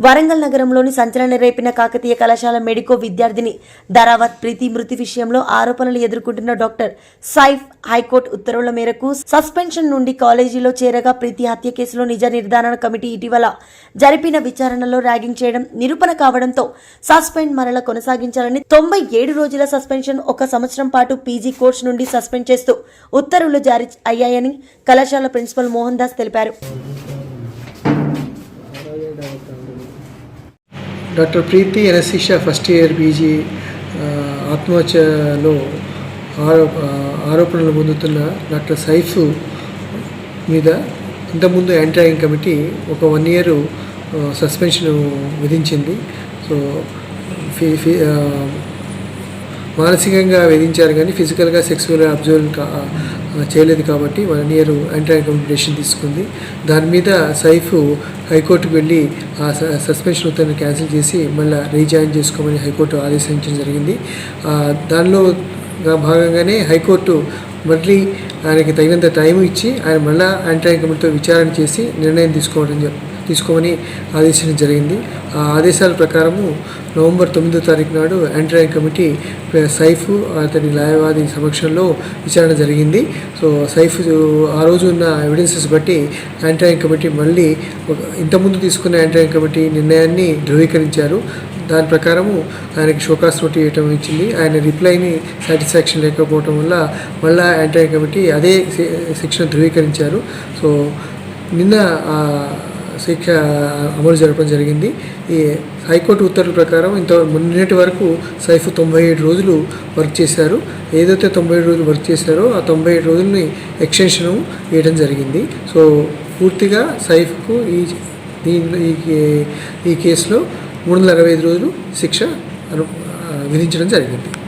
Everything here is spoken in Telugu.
వరంగల్ నగరంలోని సంచలన రేపిన కాకతీయ కళాశాల మెడికో విద్యార్థిని ధరావత్ ప్రీతి మృతి విషయంలో ఆరోపణలు ఎదుర్కొంటున్న డాక్టర్ సైఫ్ హైకోర్టు ఉత్తర్వుల మేరకు సస్పెన్షన్ నుండి కాలేజీలో చేరగా ప్రీతి హత్య కేసులో నిజ నిర్ధారణ కమిటీ ఇటీవల జరిపిన విచారణలో ర్యాగింగ్ చేయడం నిరూపణ కావడంతో సస్పెండ్ మరల కొనసాగించాలని తొంభై ఏడు రోజుల సస్పెన్షన్ ఒక సంవత్సరం పాటు పీజీ కోర్సు నుండి సస్పెండ్ చేస్తూ ఉత్తర్వులు జారీ అయ్యాయని కళాశాల ప్రిన్సిపల్ మోహన్ దాస్ తెలిపారు. డాక్టర్ ప్రీతి ఎనసిషా ఫస్ట్ ఇయర్ పీజీ ఆత్మహత్యలో ఆరో ఆరోపణలు పొందుతున్న డాక్టర్ సైఫ్ మీద ఇంతకుముందు యాంటీ కమిటీ ఒక వన్ ఇయర్ సస్పెన్షన్ విధించింది. సో ఫీ ఫీ మానసికంగా వేధించారు కానీ ఫిజికల్గా సెక్సువల్గా అబ్జర్వ్ చేయలేదు కాబట్టి వన్ ఇయర్ యాంటీ అకామిడేషన్ తీసుకుంది. దాని మీద సైఫ్ హైకోర్టుకు వెళ్ళి ఆ స- సస్పెన్షన్ ఉత్తర్వుని క్యాన్సిల్ చేసి మళ్ళీ రీజాయిన్ చేసుకోమని హైకోర్టు ఆదేశించడం జరిగింది. దానిలో భాగంగానే హైకోర్టు మళ్ళీ ఆయనకి తగినంత టైం ఇచ్చి ఆయన మళ్ళీ యాంటీ అకామిడేషన్తో విచారణ చేసి నిర్ణయం తీసుకోవడం జ- తీసుకోమని ఆదేశించడం జరిగింది. ఆ ఆదేశాల ప్రకారము నవంబర్ తొమ్మిదో తారీఖు నాడు యాంటీ కమిటీ సైఫ్ అతని న్యాయవాది సమక్షంలో విచారణ జరిగింది. సో సైఫ్ ఆ రోజు ఉన్న ఎవిడెన్సెస్ బట్టి యాంటీ కమిటీ మళ్ళీ ఒక ఇంతకుముందు తీసుకున్న యాంటీ కమిటీ నిర్ణయాన్ని ధృవీకరించారు. దాని ప్రకారము ఆయనకి షోకాస్ నోటి ఇవ్వటం ఇచ్చింది. ఆయన రిప్లైని సాటిస్ఫాక్షన్ లేకపోవటం వల్ల మళ్ళా యాంటీ కమిటీ అదే శిక్షణ ధృవీకరించారు. సో నిన్న శిక్ష అమలు జరపడం జరిగింది. ఈ హైకోర్టు ఉత్తర్వుల ప్రకారం ఇంత నిన్నటి వరకు సైఫ్ తొంభై ఏడు రోజులు వర్క్ చేశారు. ఏదైతే తొంభై ఏడు రోజులు వర్క్ చేశారో ఆ తొంభై ఏడు రోజులని ఎక్స్టెన్షన్ వేయడం జరిగింది. సో పూర్తిగా సైఫ్కు ఈ దీనిలో ఈ కే- ఈ కేసులో మూడు వందల అరవై ఐదు రోజులు శిక్ష అను విధించడం జరిగింది.